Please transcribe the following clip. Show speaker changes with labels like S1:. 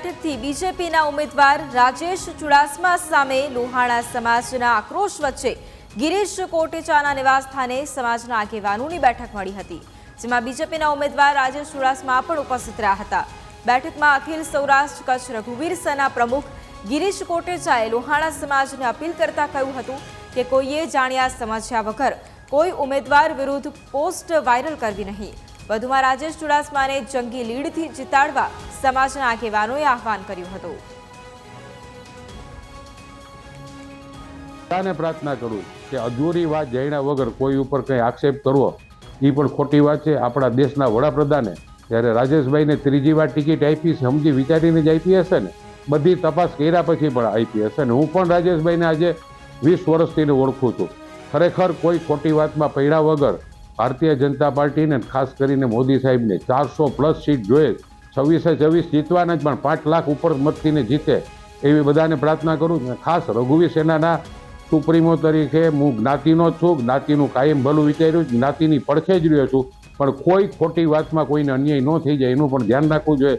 S1: બેઠકથી બીજેપીના ઉમેદવાર રાજેશ ચુડાસમા સામે લોહાણા સમાજના આક્રોશ વચ્ચે ગિરીશ કોટેચાના નિવાસસ્થાને સમાજના આગેવાનોની બેઠક મળી હતી, જેમાં બીજેપીના ઉમેદવાર રાજેશ ચુડાસમા પણ ઉપસ્થિત રહ્યા હતા. બેઠકમાં અખિલ સૌરાષ્ટ્ર કચ્છ રઘુવીર સેના પ્રમુખ ગિરીશ કોટેચાએ લોહાણા સમાજને અપીલ કરતા કહ્યું હતું કે કોઈએ જાણ્યા સમજ્યા વગર કોઈ ઉમેદવાર વિરુદ્ધ પોસ્ટ વાયરલ કરવી નહીં. વધુમાં રાજેશ ચુડાસમાને જંગી લીડથી જીતાડવા સમાજના આગેવાનોએ આહવાન કર્યું હતું.
S2: બધાને પ્રાર્થના કરું કે અધૂરી વાત જાણ્યા વગર કોઈ ઉપર કંઈ આક્ષેપ કરવો એ પણ ખોટી વાત છે. આપણા દેશના વડાપ્રધાને જ્યારે રાજેશભાઈને ત્રીજી વાર ટિકિટ આપી સમજી વિચારીને જ આપી હશે ને? બધી તપાસ કર્યા પછી પણ આપી હશે ને? હું પણ રાજેશભાઈને આજે વીસ વર્ષથી ઓળખું છું. ખરેખર કોઈ ખોટી વાતમાં પડ્યા વગર ભારતીય જનતા પાર્ટીને ખાસ કરીને મોદી સાહેબને ચારસો પ્લસ સીટ જોઈએ. છવ્વીસે છવ્વીસ જીતવાના જ, પણ પાંચ લાખ ઉપર મતથીને જીતે એવી બધાને પ્રાર્થના કરું છું. ખાસ રઘુવીર સેનાના સુપ્રીમો તરીકે હું જ્ઞાતિનો છું. જ્ઞાતિનું કાયમ ભલું વિચાર્યું જ્ઞાતિની પડખે જ રહ્યો છું. પણ કોઈ ખોટી વાતમાં કોઈને અન્યાય ન થઈ જાય, એનું પણ ધ્યાન રાખવું જોઈએ.